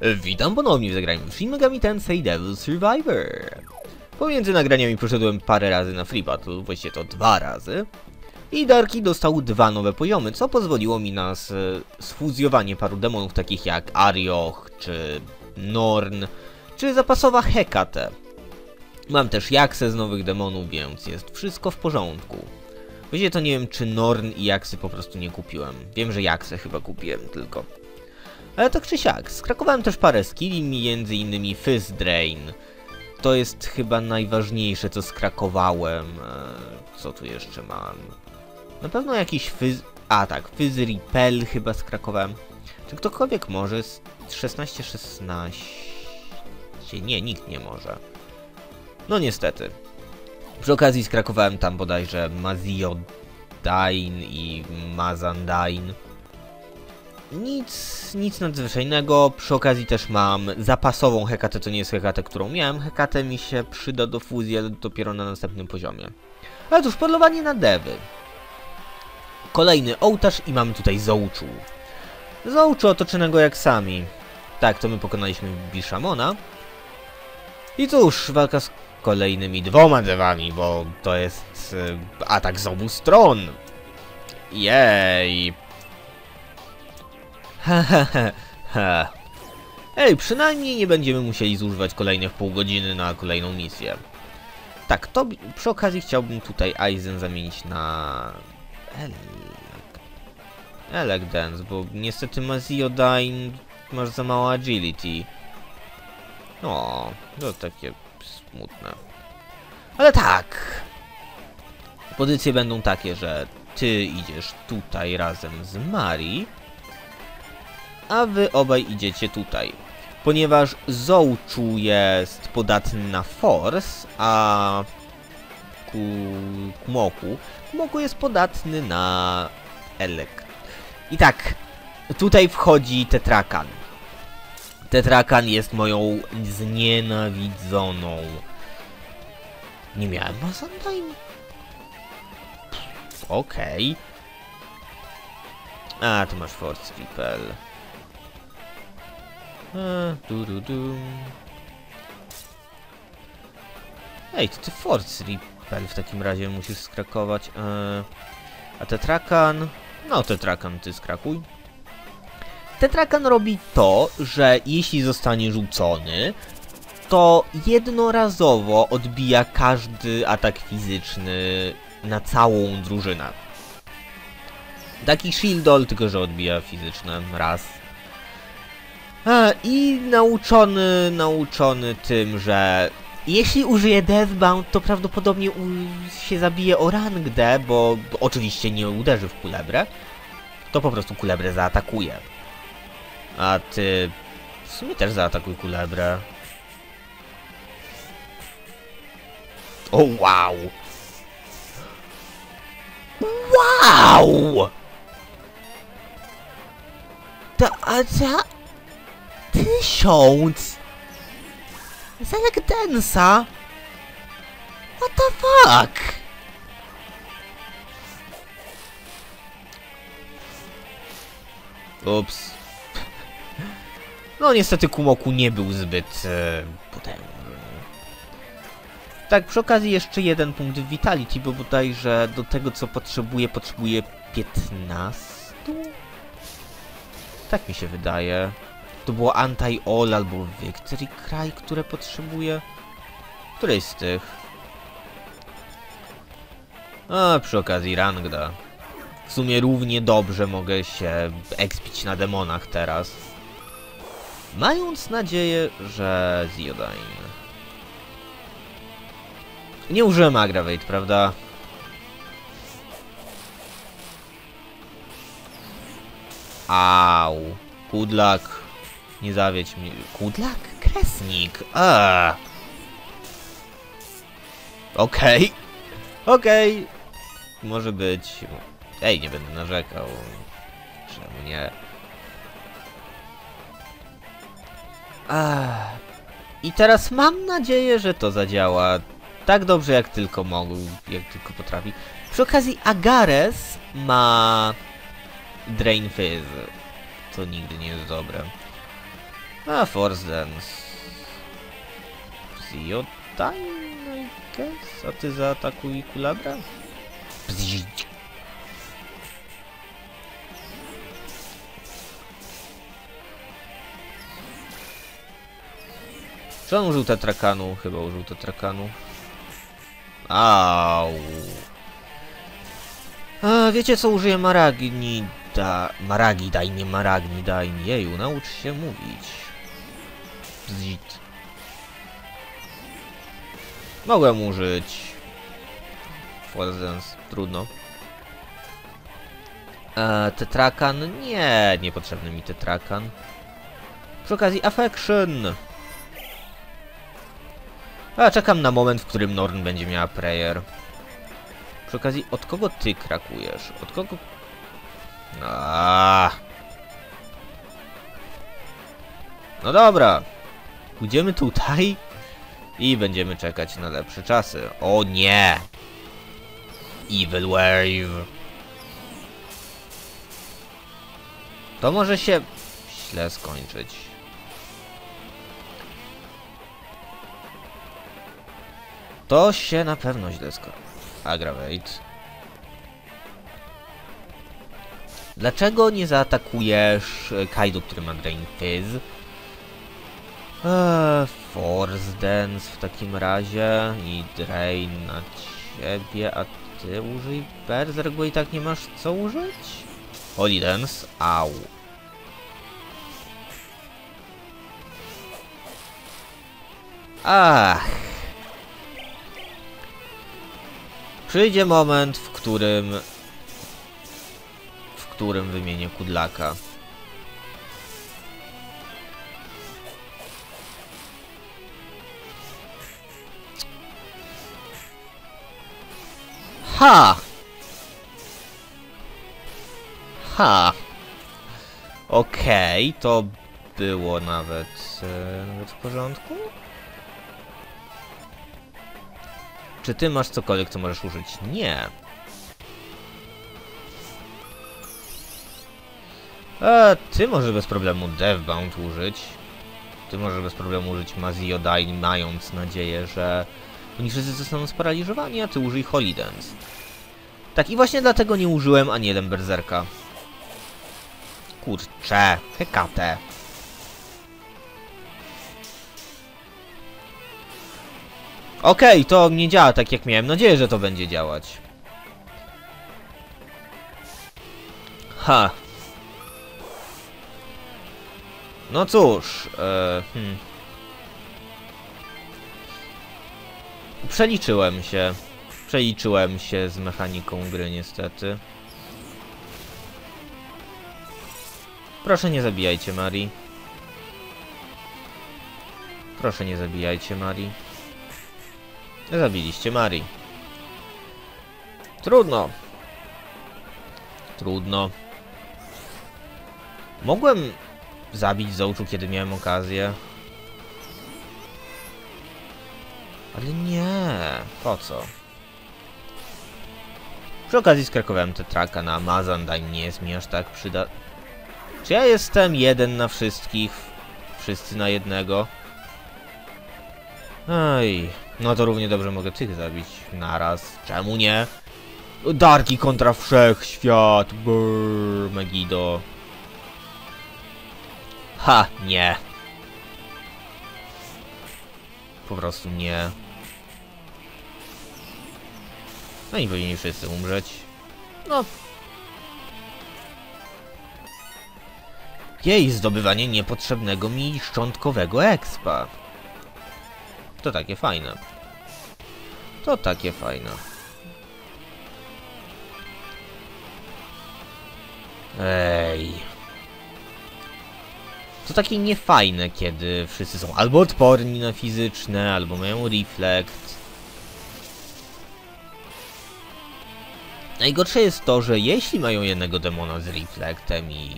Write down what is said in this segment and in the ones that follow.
Witam ponownie w zagraniu Shin Megami Tensei Devil Survivor. Pomiędzy nagraniami poszedłem parę razy na Free Battle, właściwie to dwa razy. I Darki dostał dwa nowe poziomy, co pozwoliło mi na sfuzjowanie paru demonów takich jak Arioch, czy Norn, czy zapasowa Hekate. Mam też Jaksę z nowych demonów, więc jest wszystko w porządku. Właściwie to nie wiem, czy Norn i Jaksy po prostu nie kupiłem. Wiem, że Jaksę chyba kupiłem tylko. Ale tak czy siak, skrakowałem też parę skilli, między innymi Fizz Drain. To jest chyba najważniejsze, co skrakowałem. Eee, Co tu jeszcze mam? Na pewno jakiś Fizz... A tak, Fizz Repel chyba skrakowałem. Czy ktokolwiek może? Z 16-16... Nie, nikt nie może. No niestety. Przy okazji skrakowałem tam bodajże Maziodain i Mazandain. Nic, nic nadzwyczajnego. Przy okazji też mam zapasową hekatę, to nie jest hekatę, którą miałem. Hekatę mi się przyda do fuzji, ale dopiero na następnym poziomie. Ale cóż, polowanie na dewy. Kolejny ołtarz i mamy tutaj Zouczu. Zouczu otoczonego jak sami. Tak, to my pokonaliśmy Bishamona. I cóż, walka z kolejnymi dwoma dewami, bo to jest y, atak z obu stron. Jej. Ha. Ej, przynajmniej nie będziemy musieli zużywać kolejnych pół godziny na kolejną misję. Tak, to przy okazji chciałbym tutaj Aizen zamienić na... Elek... Dance, bo niestety Maziodyne masz za mało agility. No, to takie smutne. Ale tak. Pozycje będą takie, że ty idziesz tutaj razem z Mari, a wy obaj idziecie tutaj. Ponieważ Zouczu jest podatny na Force, a Ku... Kumoku... Kumoku jest podatny na Elek. I tak, tutaj wchodzi Tetrakan. Tetrakan jest moją znienawidzoną. Nie miałem Mazandain. Okej. A, tu masz Force Repel. A, du, du, du. Ej, to ty Force Repel w takim razie musisz skrakować. E, a Tetrakan... No, Tetrakan ty skrakuj. Tetrakan robi to, że jeśli zostanie rzucony, to jednorazowo odbija każdy atak fizyczny na całą drużynę. Taki Shieldol, tylko że odbija fizyczne raz. I nauczony, nauczony tym, że jeśli użyje Deathbound, to prawdopodobnie się zabije o rang D, bo oczywiście nie uderzy w kulebrę, to po prostu kulebrę zaatakuje. A ty... W sumie też zaatakuj kulebrę. O wow! Wow! To, a za... Tysiąc! Jak densa? What the fuck? Ups. No niestety Kumoku nie był zbyt e, potężny. Tak, przy okazji jeszcze jeden punkt w Vitality, bo bodajże do tego co potrzebuje, potrzebuje 15? Tak mi się wydaje. To było Anti-All albo Victory Cry, które potrzebuje. Której z tych? A, przy okazji Rangda. W sumie równie dobrze mogę się expić na demonach teraz. Mając nadzieję, że Ziodyne. Nie użyłem Aggravate, prawda? Au. Good luck. Nie zawiedź mnie. Luck? Kresnik. A. Okej. Okej. Może być. Ej, nie będę narzekał. Czemu nie? Ach. I teraz mam nadzieję, że to zadziała tak dobrze jak tylko mogł, jak tylko potrafi. Przy okazji Agares ma Drain Fizz, co nigdy nie jest dobre. A, Force Dance. Psiotime, I guess? A ty zaatakuj kulabra? Bzz. Czy on użył tetrakanu? Chyba użył tetrakanu. Au. A, wiecie co użyję Maragnida... Maragidaj, nie Maragnidaj. Jeju, naucz się mówić. Bzit. Mogłem użyć... Force Dance, trudno. E, tetrakan? Nie, niepotrzebny mi tetrakan. Przy okazji Affection! A, czekam na moment, w którym Norn będzie miała prayer. Przy okazji, od kogo ty krakujesz? Od kogo... Aaaa. No dobra. Pójdziemy tutaj i będziemy czekać na lepsze czasy. O nie! Evil Wave. To może się źle skończyć. To się na pewno źle skończy. Aggravate. Dlaczego nie zaatakujesz Kaido, który ma Drain Fizz? Eee, Force Dance w takim razie i Drain na ciebie, a ty użyj Berserk, bo i tak nie masz co użyć? Holy Dance, au. Ach. Przyjdzie moment, w którym... W którym wymienię kudlaka. Ha! Ha! Okej, okay, to było nawet, e, nawet w porządku. Czy ty masz cokolwiek, co możesz użyć? Nie. E, ty możesz bez problemu Deathbound użyć. Ty możesz bez problemu użyć Maziodyne, mając nadzieję, że oni wszyscy zostaną sparaliżowani, a ty użyj Holy Dance. Tak, i właśnie dlatego nie użyłem ani jeden Berserka. Kurcze, Hekate. Okej, okay, to nie działa tak jak miałem nadzieję, że to będzie działać. Ha. No cóż, e, hmm. Przeliczyłem się. Przeliczyłem się z mechaniką gry niestety. Proszę nie zabijajcie Marii. Proszę nie zabijajcie Marii. Zabiliście Marii. Trudno. Trudno. Mogłem zabić Zołczu, kiedy miałem okazję. Ale nie. Po co? Przy okazji skrakowałem traka na Amazon, daj nie jest mi aż tak przyda... Czy ja jestem jeden na wszystkich? Wszyscy na jednego? Oj, no to równie dobrze mogę tych zabić naraz. Czemu nie? Darki kontra wszechświat. Brrr, Megido. Ha, nie. Po prostu nie. No i powinni wszyscy umrzeć. No. Jej zdobywanie niepotrzebnego mi szczątkowego expa. To takie fajne. To takie fajne. Ej. To takie niefajne, kiedy wszyscy są albo odporni na fizyczne, albo mają reflekt. Najgorsze jest to, że jeśli mają jednego demona z reflektem i...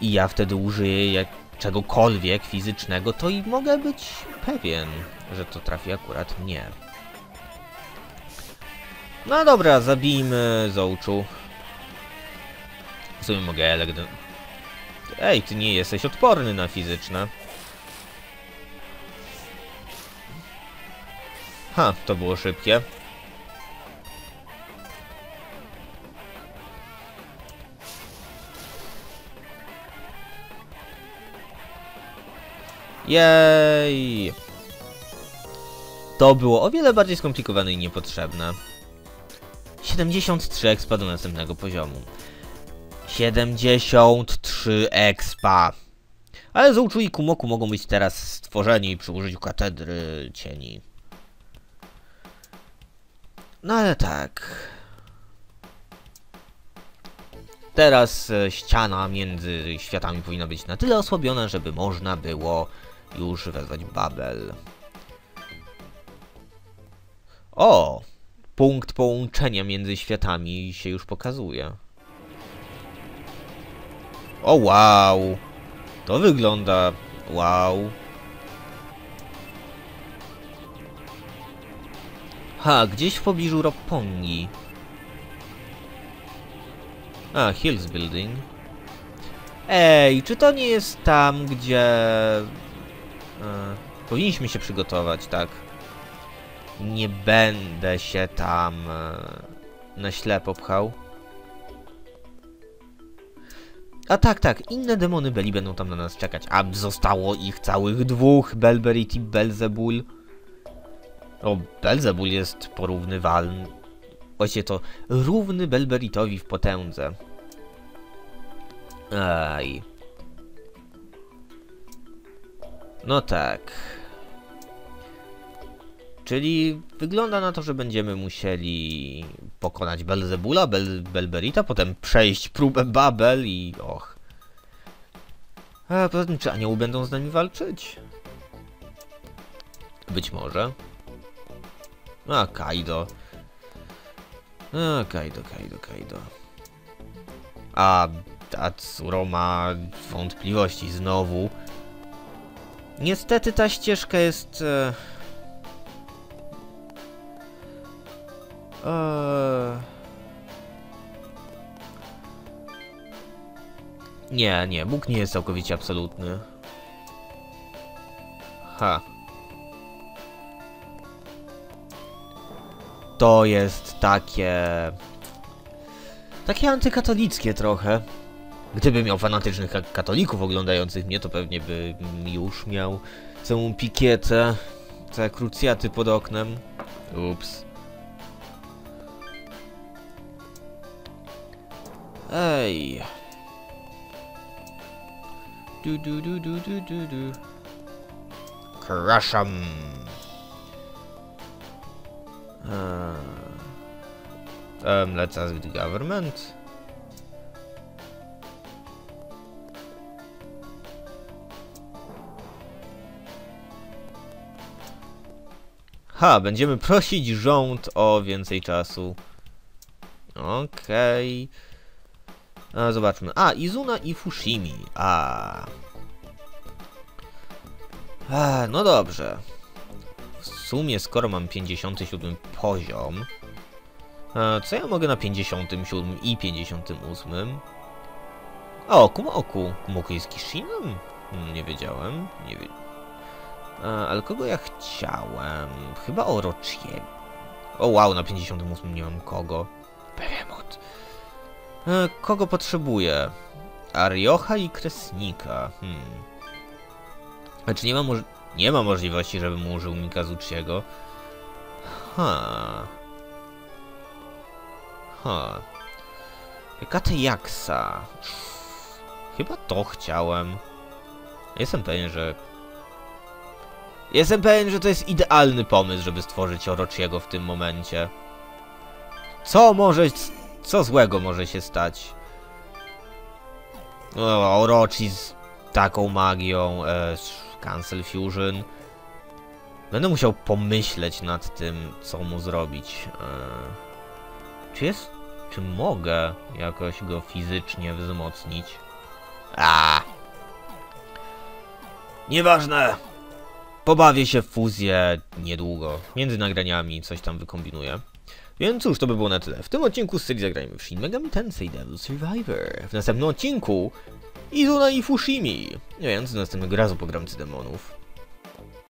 I ja wtedy użyję jak czegokolwiek fizycznego, to i mogę być pewien, że to trafi akurat mnie. No dobra, zabijmy Zołczu. W sumie mogę Elegden... Ej, ty nie jesteś odporny na fizyczne. Ha, to było szybkie. Jej! To było o wiele bardziej skomplikowane i niepotrzebne. 73 expa do następnego poziomu. 73 expa. Ale Zouczu i Kumoku mogą być teraz stworzeni przy użyciu katedry cieni. No ale tak. Teraz e, ściana między światami powinna być na tyle osłabiona, żeby można było już wezwać Babel. O! Punkt połączenia między światami się już pokazuje. O wow! To wygląda... wow. Ha, gdzieś w pobliżu Roppongi. A, Hills Building. Ej, czy to nie jest tam, gdzie... E, powinniśmy się przygotować, tak? Nie będę się tam e, na ślepo pchał. A tak, tak, inne demony Beli będą tam na nas czekać. A zostało ich całych dwóch, Belberit i Belzebul. O, Belzebul jest porównywalny. Właściwie to równy Belberitowi w potędze. Aj. No tak. Czyli wygląda na to, że będziemy musieli pokonać Belzebula, Bel Belberita, potem przejść próbę Babel i och. A poza tym, czy anioły będą z nami walczyć? Być może. A, Kaido. A, Kaido, Kaido, Kaido. A, Tatsuro ma wątpliwości znowu. Niestety ta ścieżka jest... E... Eee... Nie, nie, Bóg nie jest całkowicie absolutny. Ha. To jest takie... Takie antykatolickie trochę. Gdyby miał fanatycznych katolików oglądających mnie, to pewnie by już miał całą pikietę, całe krucjaty pod oknem. Ups. Ej. Du du du du du du du. Crush 'em. Uh, um, let's ask the government. Ha, będziemy prosić rząd o więcej czasu. Okej. Okay. Zobaczmy. A, Izuna i Fushimi. A. A, no dobrze. W sumie, skoro mam 57 poziom, co ja mogę na 57 i 58? O, Kumoku. Kumoku jest Kishinem? Hmm, nie wiedziałem. Nie wiedziałem. Ale kogo ja chciałem? Chyba Orochiego. O wow, na 58 nie mam kogo. Behemoth. E, kogo potrzebuję? Ariocha i Kresnika. Hmm. Znaczy nie ma, nie ma możliwości, żebym użył Mikazuchiego. Ha. Ha. Kate Jaksa. Chyba to chciałem. Jestem pewien, że Jestem pewien, że to jest idealny pomysł, żeby stworzyć Orochiego w tym momencie. Co może... Co złego może się stać? O, Orochi z taką magią, e, Cancel Fusion. Będę musiał pomyśleć nad tym, co mu zrobić. E, czy jest... Czy mogę jakoś go fizycznie wzmocnić? A. Nieważne! Pobawię się w fuzję niedługo. Między nagraniami coś tam wykombinuję. Więc cóż, to by było na tyle. W tym odcinku z serii zagrajmy w Shin Megami Tensei Devil Survivor. W następnym odcinku Izuna i Fushimi. Więc następnego razu pogram demonów.